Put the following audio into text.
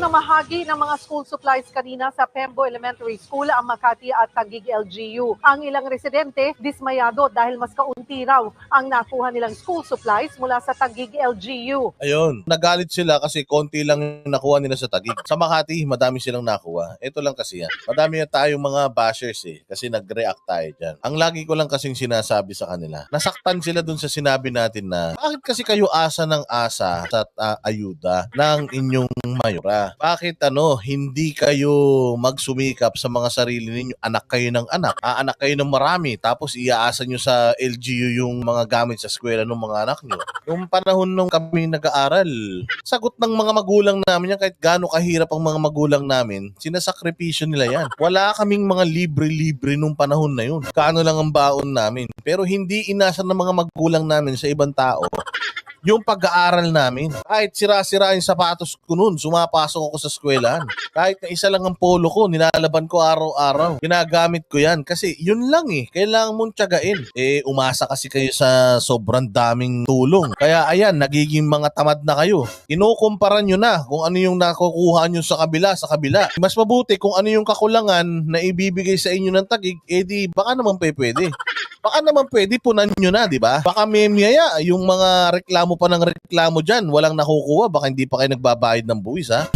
namahagi ng mga school supplies kanina sa Pembo Elementary School ang Makati at Taguig LGU. Ang ilang residente dismayado dahil mas kaunti raw ang nakuha nilang school supplies mula sa Taguig LGU. Ayun, nagalit sila kasi konti lang nakuha nila sa Tagig. Sa Makati, madami silang nakuha. Ito lang kasi yan. Madami na tayong mga bashers eh, kasi nag-react tayo dyan. Ang lagi ko lang kasing sinasabi sa kanila, nasaktan sila dun sa sinabi natin na, bakit kasi kayo asa ng asa sa ah, ayuda ng inyong mayora? Bakit ano, hindi kayo magsumikap sa mga sarili ninyo? Anak kayo ng anak, aanak kayo ng marami, tapos iaasa nyo sa LGU yung mga gamit sa eskwela ng mga anak nyo. Yung panahon nung kami nag-aaral, sagot ng mga magulang namin yan kahit gaano kahirap ang mga magulang namin, sinasakripisyo nila yan. Wala kaming mga libre-libre nung panahon na yun. Kaano lang ang baon namin. Pero hindi inasa ng mga magulang namin sa ibang tao yung pag-aaral namin. Kahit sira-sira yung sapatos ko noon, sumapasok ako sa eskwelahan. Kahit na isa lang ang polo ko, nilalaban ko araw-araw. Ginagamit ko yan kasi yun lang eh. Kailangan mong tiyagain. Eh, umasa kasi kayo sa sobrang daming tulong. Kaya ayan, nagiging mga tamad na kayo. Kinukumpara nyo na kung ano yung nakukuha nyo sa kabila, sa kabila. Mas mabuti kung ano yung kakulangan na ibibigay sa inyo ng tagig, eh di baka naman pwede. Baka naman pwede punan nyo na, di ba? Baka may miyaya, yung mga reklamo pa ng reklamo dyan, walang nakukuha, baka hindi pa kayo nagbabayad ng buwis, ha?